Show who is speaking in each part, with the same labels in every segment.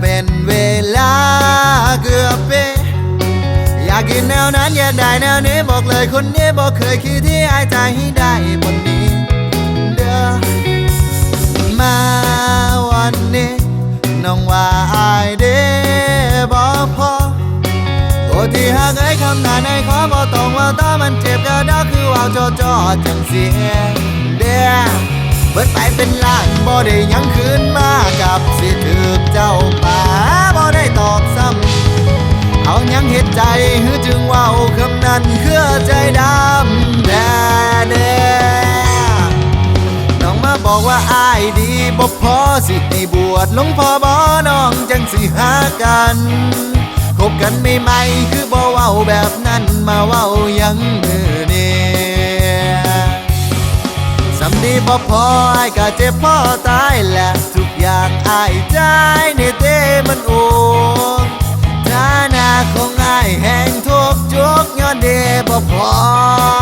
Speaker 1: เป็นเวลาเกือบปีอยากกินแนวนั้นอยากได้แนวนี้บอกเลยคนนี้บอกเคยคิดที่อายใจให้ได้บนนี้เด้อมาวันนี้น้องว่าอายเด้บ่พอโอ้ที่หากไอ้คำนั้นไอ้ขอบอกตรงว่าตามันเจ็บกระดอกคือว่าวจอจอจังเสียเด้อ เบิดไปเป็นล้านบ่ได้ยังคืนมากับสิถึกเจ้าป่าบ่ได้ตอบซ้ำเอายังเฮ็ดใจคือจึงเว่าคำนั้นเคือใจดำแด่เด้น้องมาบอกว่าอายดีบ่พอสิให้บวชหลวงพ่อบ่น้องจังสิหากันคบกันใหม่ๆคือบ่เว้าแบบนั้นมาเว้ายัง บ่พอไอ้ายก็เจ็บพอตายแหละทุกอย่างอายใจในเต้มันโอนฐานะของอายแห่งทุกจุกย้อนเดบ่พอ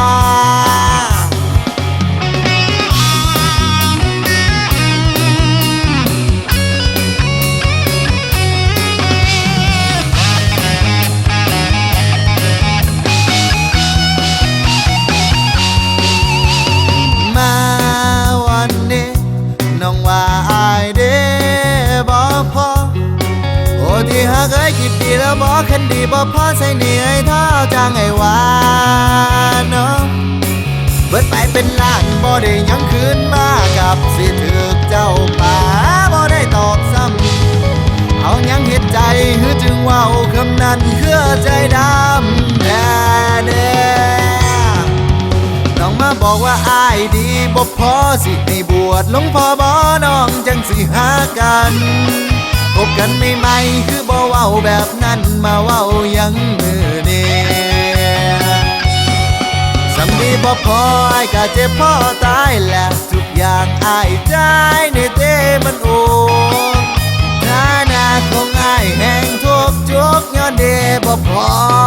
Speaker 1: อีแล้วบอกคันดีบ่พอใส่เหนื่อยเท่าจังไอ้วานเนาะเบิดไปเป็นล้านบ่ได้ยังคืนมากับสิถึกเจ้าป่าบ่ได้ตอบซ้ำเอายังเฮ็ดใจคือจึงเว้าคำนั้นคือใจดำแน่เด้น้องมาบอกว่าอายดีบ่พอสิให้บวชหลวงพ่อบ่น้องจังสิหากันพบกันไม่ใหม่คือบ ว้าแบบนั้นมาเว้ายังมือนี้สำนีบ่พออายก็เจ็บพ่อตายแล้วทุกอย่างอายใจในเต้มันโอนฐานะของอายแห่งทุกจุกย้อนเดบ่พอ